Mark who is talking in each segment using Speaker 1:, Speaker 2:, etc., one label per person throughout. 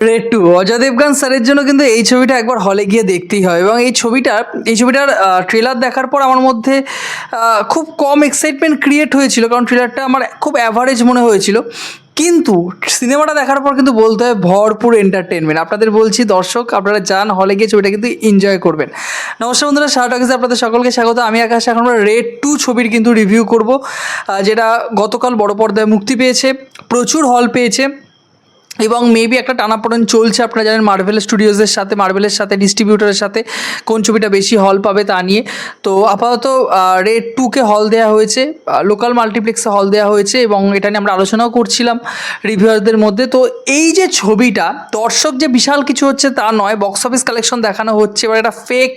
Speaker 1: Red two Ajay Devgn স্যারের জন্য কিন্তু এই ছবিটা একবার হলে গিয়ে দেখতেই হয় এবং এই ছবিটার এই ছবিটার ট্রেলার দেখার পর আমার মধ্যে খুব কম এক্সাইটমেন্ট ক্রিয়েট হয়েছিল কারণ ট্রেলারটা আমার খুব অ্যাভারেজ মনে হয়েছিল। কিন্তু সিনেমাটা দেখার পর কিন্তু বলতে হয় ভরপুর এন্টারটেনমেন্ট আপনাদের বলছি, দর্শক, আপনারা যান হলে গিয়ে ছবিটা কিন্তু এনজয় করবেন। নমস্কার বন্ধুরা শার্ট অফিসে আপনাদের সকলকে স্বাগত। আমি আকাশ, এখন আমরা রেড টু ছবির কিন্তু রিভিউ করব যেটা গতকাল বড় পর্দায় মুক্তি পেয়েছে, প্রচুর হল পেয়েছে। এবং মেবি একটা টানাপোড়েন চলছে, আপনারা জানেন মার্ভেল স্টুডিওজের সাথে মার্ভেলের সাথে ডিস্ট্রিবিউটরের সাথে কোন ছবিটা বেশি হল পাবে তা নিয়ে। তো আপাতত রেড টুকে হল দেওয়া হয়েছে লোকাল মাল্টিপ্লেক্সে হল দেওয়া হয়েছে এবং এটা নিয়ে আমরা আলোচনাও করছিলাম রিভিউয়ারদের মধ্যে। তো এই যে ছবিটা, দর্শক যে বিশাল কিছু হচ্ছে তা নয় বক্স অফিস কালেকশন দেখানো হচ্ছে, এবার এটা ফেক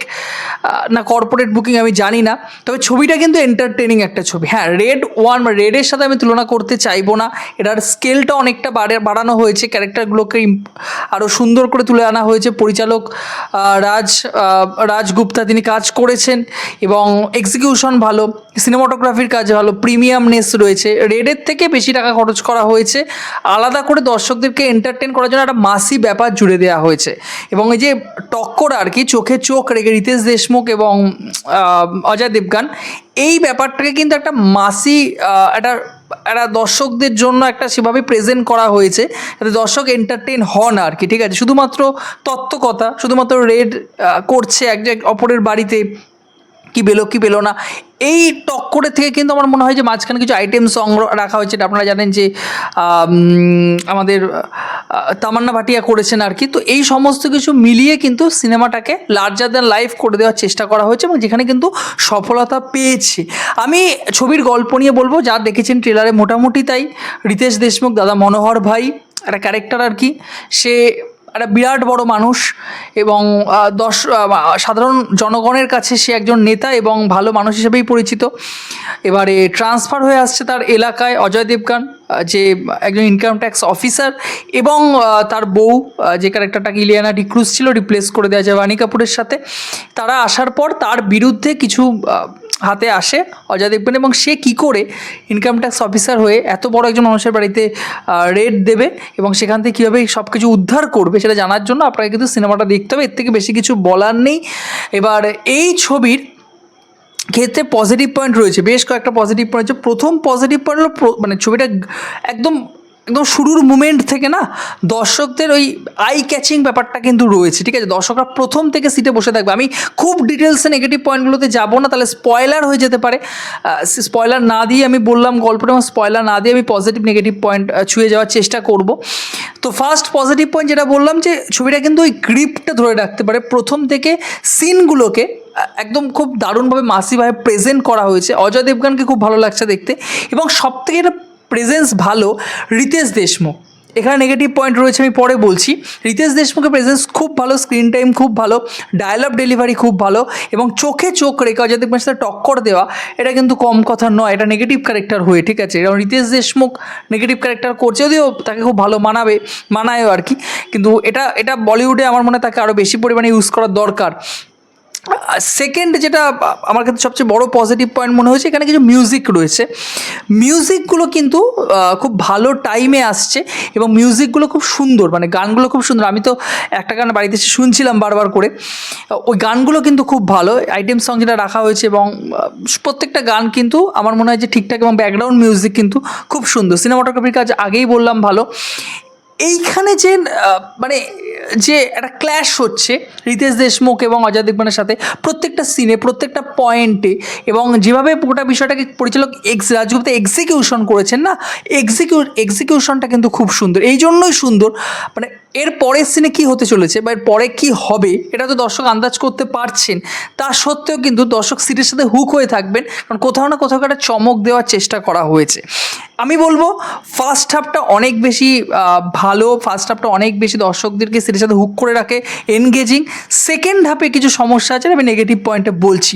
Speaker 1: না কর্পোরেট বুকিং আমি জানি না, তবে ছবিটা কিন্তু এন্টারটেনিং একটা ছবি। হ্যাঁ রেড ওয়ান রেডের সাথে আমি তুলনা করতে চাইব না, এটার স্কেলটা অনেকটা বাড়ে, বাড়ানো হয়েছে। ক্যারেক্টারগুলোকে আরও সুন্দর করে তুলে আনা হয়েছে। পরিচালক রাজ রাজগুপ্তা তিনি কাজ করেছেন এবং এক্সিকিউশন ভালো সিনেমাটোগ্রাফির কাজ ভালো প্রিমিয়ামনেস রয়েছে। রেডের থেকে বেশি টাকা খরচ করা হয়েছে। আলাদা করে দর্শকদেরকে এন্টারটেন করার জন্য একটা মাসি ব্যাপার জুড়ে দেওয়া হয়েছে। এবং এই যে টক্কর আর কি, চোখে চোখ রেখে রিতেশ দেশমুখ এবং অজয় দেবগান, এই ব্যাপারটাকে কিন্তু একটা মাসি একটা একটা দর্শকদের জন্য একটা সেভাবে প্রেজেন্ট করা হয়েছে যাতে দর্শক এন্টারটেন হন আর কি, ঠিক আছে? শুধুমাত্র তত্ত্বকথা, শুধুমাত্র রেড করছে এক অপরের বাড়িতে কি পেল কি পেল না? এই টক্করের থেকে কিন্তু আমার মনে হয় যে মাঝখানে কিছু আইটেম সং রাখা হয়েছে আপনারা জানেন যে আমাদের তামান্না ভাটিয়া করেছেন আর কি। তো এই সমস্ত কিছু মিলিয়ে কিন্তু সিনেমাটাকে লার্জার দ্যান লাইফ করে দেওয়ার চেষ্টা করা হয়েছে এবং যেখানে কিন্তু সফলতা পেয়েছে। আমি ছবির গল্প নিয়ে বলব, যা দেখেছেন ট্রেলারে মোটামুটি তাই। রিতেশ দেশমুখ, দাদা মনোহর ভাই, একটা ক্যারেক্টার আর কি। সে একটা বিরাট বড় মানুষ এবং দশ সাধারণ জনগণের কাছে সে একজন নেতা এবং ভালো মানুষ হিসেবেই পরিচিত। এবারে ট্রান্সফার হয়ে আসছে তার এলাকায় অজয় দেবগান যে একজন ইনকাম ট্যাক্স অফিসার এবং তার বউ যে ক্যারেক্টারটাকে ইলিয়ানা ডিক্রুজ ছিল রিপ্লেস করে দেওয়া যায় বাণী কাপুরের সাথে। তারা আসার পর তার বিরুদ্ধে কিছু হাতে আসে, অজয় দেবগান, এবং সে কি করে ইনকাম ট্যাক্স অফিসার হয়ে এত বড় একজন মানুষের বাড়িতে রেড দেবে এবং সেখান থেকে কীভাবে সব কিছু উদ্ধার করবে সেটা জানার জন্য আপনাকে কিন্তু সিনেমাটা দেখতে হবে। এর থেকে বেশি কিছু বলার নেই। এবার এই ছবির ক্ষেত্রে পজিটিভ পয়েন্ট রয়েছে। বেশ কয়েকটা পজিটিভ পয়েন্ট রয়েছে। প্রথম পজিটিভ পয়েন্ট হলো মানে ছবিটা একদম একদম শুরুর মুমেন্ট থেকে না দর্শকদের ওই আই ক্যাচিং ব্যাপারটা কিন্তু রয়েছে, ঠিক আছে? দর্শকরা প্রথম থেকে সিটে বসে থাকবে। আমি খুব ডিটেলসে নেগেটিভ পয়েন্টগুলোতে যাব না, তাহলে স্পয়লার হয়ে যেতে পারে। স্পয়লার না দিয়ে আমি বললাম গল্পটা, এবং স্পয়লার না দিয়ে আমি পজিটিভ নেগেটিভ পয়েন্ট ছুঁয়ে যাওয়ার চেষ্টা করব। তো ফার্স্ট পজিটিভ পয়েন্ট যেটা বললাম যে, ছবিটা কিন্তু ওই গ্রিপটা ধরে রাখতে পারে। প্রথম থেকে সিনগুলোকে একদম খুব দারুণভাবে মাসিভাবে প্রেজেন্ট করা হয়েছে। অজয় দেবগানকে খুব ভালো লাগছে দেখতে। এবং সব থেকে এটা প্রেজেন্স ভালো, রিতেশ দেশমুখ। এখানে নেগেটিভ পয়েন্ট রয়েছে, আমি পরে বলছি। রিতেশ দেশমুখের প্রেজেন্স খুব ভালো স্ক্রিন টাইম খুব ভালো ডায়লগ ডেলিভারি খুব ভালো এবং চোখে চোখ রেখে অজয় দেবগানের সাথে টক্কর দেওয়া, এটা কিন্তু কম কথা নয়, এটা নেগেটিভ ক্যারেক্টার হয়ে, ঠিক আছে? এবং রিতেশ দেশমুখ নেগেটিভ ক্যারেক্টার করছে, যদিও তাকে খুব ভালো মানাবে, মানায়ও আর কি। কিন্তু এটা এটা বলিউডে আমার মনে হয় তাকে আরও বেশি পরিমাণে ইউজ করার দরকার। সেকেন্ড যেটা আমার কাছে সবচেয়ে বড় পজিটিভ পয়েন্ট মনে হয়েছে, এখানে কিছু মিউজিক রয়েছে। মিউজিকগুলো কিন্তু খুব ভালো টাইমে আসছে এবং মিউজিকগুলো খুব সুন্দর মানে গানগুলো খুব সুন্দর। আমি তো একটা গান বাড়িতে এসে শুনছিলাম বারবার করে। ওই গানগুলো কিন্তু খুব ভালো। আইটেম সং যেটা রাখা হয়েছে এবং প্রত্যেকটা গান কিন্তু আমার মনে হয় যে ঠিকঠাক এবং ব্যাকগ্রাউন্ড মিউজিক কিন্তু খুব সুন্দর। সিনেমাটোগ্রাফির কাজ আগেই বললাম ভালো। এইখানে যে মানে যে একটা ক্ল্যাশ হচ্ছে রিতেশ দেশমুখ এবং অজয় দেবগানের সাথে প্রত্যেকটা সিনে প্রত্যেকটা পয়েন্টে এবং যেভাবে গোটা বিষয়টাকে পরিচালক এক্স রাজগুপ্তা এক্সিকিউশন করেছেন না এক্সিকিউ এক্সিকিউশনটা কিন্তু খুব সুন্দর। এই জন্যই সুন্দর। মানে এর পরের সিনে কী হতে চলেছে বা এর পরে কী হবে, এটা তো দর্শক আন্দাজ করতে পারছেন। তা সত্ত্বেও কিন্তু দর্শক সিটের সাথে হুক হয়ে থাকবেন, কারণ কোথাও না কোথাও একটা চমক দেওয়ার চেষ্টা করা হয়েছে। আমি বলব ফার্স্ট হাফটা অনেক বেশি ভালো ফার্স্ট হাফটা অনেক বেশি দর্শকদেরকে সিটের সাথে হুক করে রাখে এনগেজিং সেকেন্ড হাফে কিছু সমস্যা আছে, আমি নেগেটিভ পয়েন্টে বলছি।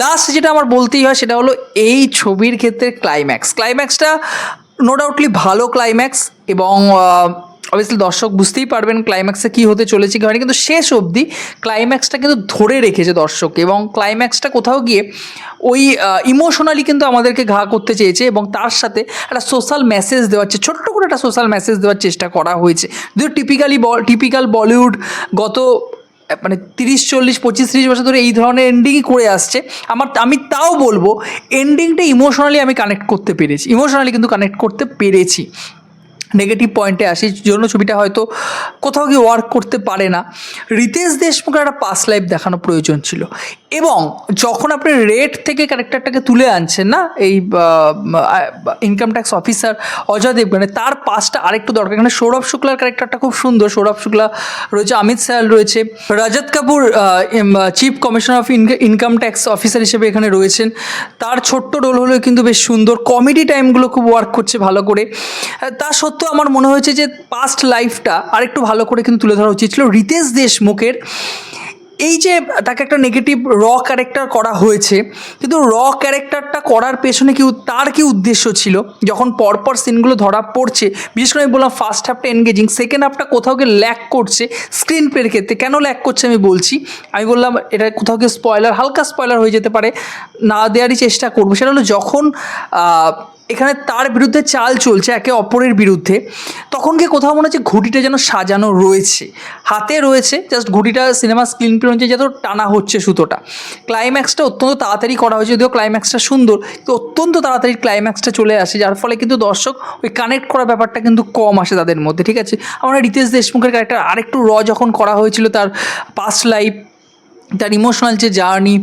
Speaker 1: লাস্ট যেটা আমার বলতেই হয়, সেটা হলো এই ছবির ক্ষেত্রে ক্লাইম্যাক্স ক্লাইম্যাক্সটা নো ডাউটলি ভালো ক্লাইম্যাক্স এবং অবভিয়াসলি দর্শক বুঝতেই পারবেন ক্লাইম্যাক্সে কী হতে চলেছে, কি হয়নি, কিন্তু শেষ অবধি ক্লাইম্যাক্সটা কিন্তু ধরে রেখেছে দর্শক এবং ক্লাইম্যাক্সটা কোথাও গিয়ে ওই ইমোশনালি কিন্তু আমাদেরকে ঘা করতে চেয়েছে এবং তার সাথে একটা সোশ্যাল মেসেজ দেওয়ার চে- ছোট্ট করে একটা সোশ্যাল মেসেজ দেওয়ার চেষ্টা করা হয়েছে। যদিও টিপিক্যালি টিপিক্যাল বলিউড গত মানে তিরিশ, চল্লিশ, পঁচিশ, ত্রিশ বছর ধরে এই ধরনের এন্ডিংই করে আসছে। আমার, আমি তাও বলব এন্ডিংটা ইমোশনালি আমি কানেক্ট করতে পেরেছি ইমোশনালি কিন্তু কানেক্ট করতে পেরেছি। নেগেটিভ পয়েন্টে আসি জন্য ছবিটা হয়তো কোথাও গিয়ে ওয়ার্ক করতে পারে না। রিতেশ দেশমুখের একটা পাস লাইফ দেখানো প্রয়োজন ছিল। এবং যখন আপনি রেড থেকে ক্যারেক্টারটাকে তুলে আনছেন না, এই ইনকাম ট্যাক্স অফিসার অজয় দেবগানে তার পাসটা আরেকটু দরকার। এখানে সৌরভ শুক্লার ক্যারেক্টারটা খুব সুন্দর। সৌরভ শুক্লা রয়েছে, অমিত স্যাল রয়েছে, Rajat Kapoor chief commissioner of income tax officer হিসেবে এখানে রয়েছেন। তার ছোট্ট রোল হলেও কিন্তু বেশ সুন্দর। কমেডি টাইমগুলো খুব ওয়ার্ক করছে ভালো করে। তা সত্ত্বেও আমার মনে হয়েছে যে পাস্ট লাইফটা আরেকটু ভালো করে কিন্তু তুলে ধরা উচিত ছিল রিতেশ দেশমুখের। এই যে তাকে একটা নেগেটিভ র ক্যারেক্টার করা হয়েছে, কিন্তু র ক্যারেক্টারটা করার পেছনে কি তার কি উদ্দেশ্য ছিল? যখন পরপর সিনগুলো ধরা পড়ছে, বিশেষ করে আমি বললাম ফার্স্ট হাফটা এনগেজিং সেকেন্ড হাফটা কোথাও গিয়ে ল্যাক করছে স্ক্রিন প্লের ক্ষেত্রে। কেন ল্যাক করছে আমি বলছি? আমি বললাম, এটা কোথাও গিয়ে স্পয়লার হালকা স্পয়লার হয়ে যেতে পারে, না দেওয়ারই চেষ্টা করব। সেটা হলো যখন এখানে তার বিরুদ্ধে চাল চলছে একে অপরের বিরুদ্ধে। তখন গিয়ে কোথাও মনে হচ্ছে ঘুটিটা যেন সাজানো রয়েছে। হাতে রয়েছে জাস্ট ঘুটিটা সিনেমা স্ক্রিন প্লে অনুযায়ী যত টানা হচ্ছে সুতোটা। ক্লাইম্যাক্সটা অত্যন্ত তাড়াতাড়ি করা হয়েছে, যদিও ক্লাইম্যাক্সটা সুন্দর, কিন্তু অত্যন্ত তাড়াতাড়ি ক্লাইম্যাক্সটা চলে আসে, যার ফলে কিন্তু দর্শক ওই কানেক্ট করার ব্যাপারটা কিন্তু কম আসে তাদের মধ্যে, ঠিক আছে? আমরা রিতেশ দেশমুখের ক্যারেক্টার আরেকটু র যখন করা হয়েছিল তার পাস্ট লাইফ তার ইমোশনাল যে জার্নি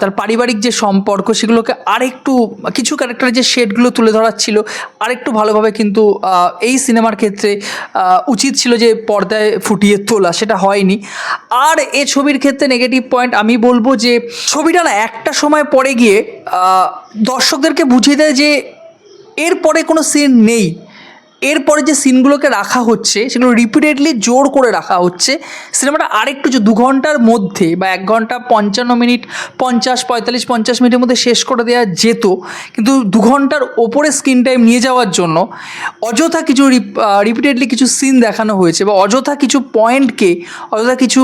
Speaker 1: তার পারিবারিক যে সম্পর্ক, সেগুলোকে আরেকটু, কিছু ক্যারেক্টারের যে শেডগুলো তুলে ধরার ছিল। আরেকটু ভালোভাবে কিন্তু এই সিনেমার ক্ষেত্রে উচিত ছিল যে পর্দায় ফুটিয়ে তোলা, সেটা হয়নি। আর এ ছবির ক্ষেত্রে নেগেটিভ পয়েন্ট আমি বলব যে, ছবিটা না একটা সময় পরে গিয়ে দর্শকদেরকে বুঝিয়ে দেয় যে এরপরে কোনো সিন নেই। এরপরে যে সিনগুলোকে রাখা হচ্ছে, সেগুলো রিপিটেডলি জোর করে রাখা হচ্ছে, সিনেমাটা আরেকটু যে দু ঘণ্টার মধ্যে বা এক ঘণ্টা পঞ্চান্ন মিনিট, পঞ্চাশ, পঁয়তাল্লিশ, পঞ্চাশ মিনিটের মধ্যে শেষ করে দেওয়া যেত, কিন্তু দু ঘণ্টার ওপরে স্ক্রিন টাইম নিয়ে যাওয়ার জন্য অযথা কিছু রিপিটেডলি কিছু সিন দেখানো হয়েছে বা অযথা কিছু পয়েন্টকে অযথা কিছু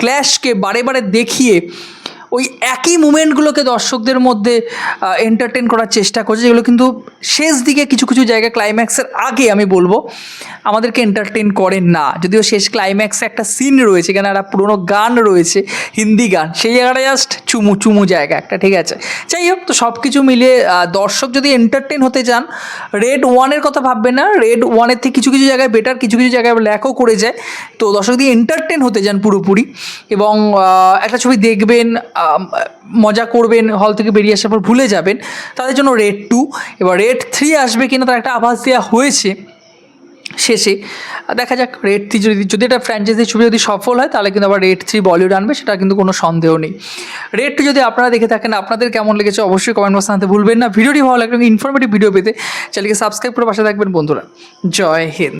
Speaker 1: ক্ল্যাশকে বারে বারে দেখিয়ে ওই একই মুমেন্টগুলোকে দর্শকদের মধ্যে এন্টারটেন করার চেষ্টা করছে, যেগুলো কিন্তু শেষ দিকে কিছু কিছু জায়গায় ক্লাইম্যাক্সের আগে আমি বলব, আমাদেরকে এন্টারটেন করেন না। যদিও শেষ ক্লাইম্যাক্সে একটা সিন রয়েছে এখানে একটা পুরোনো গান রয়েছে, হিন্দি গান। সেই জায়গাটা জাস্ট চুমু চুমু জায়গা একটা, ঠিক আছে? যাই হোক, তো সব কিছু মিলিয়ে দর্শক যদি এন্টারটেন হতে চান রেড ওয়ানের কথা ভাববেন না রেড ওয়ানের থেকে কিছু কিছু জায়গায় বেটার কিছু কিছু জায়গায় ল্যাকও করে যায়। তো দর্শক যদি এন্টারটেন হতে চান পুরোপুরি এবং একটা ছবি দেখবেন মজা করবেন হল থেকে বেরিয়ে আসার পর ভুলে যাবেন। তাদের জন্য রেড টু এবার রেড থ্রি আসবে কিনা তার একটা আভাস দেওয়া হয়েছে শেষে। দেখা যাক রেড থ্রি যদি যদি এটা ফ্র্যাঞ্চাইজি ছবি যদি সফল হয়, তাহলে কিন্তু আবার রেড থ্রি বলিউড আনবে, সেটা কিন্তু কোনো সন্দেহ নেই। রেড টু যদি আপনারা দেখে থাকেন, আপনাদের কেমন লেগেছে অবশ্যই কমেন্ট বক্সে জানাতে ভুলবেন না। ভিডিওটি ভালো লাগলে ইনফরমেটিভ ভিডিও পেতে চ্যানেলকে সাবস্ক্রাইব করে পাশে থাকবেন বন্ধুরা। জয় হিন্দ।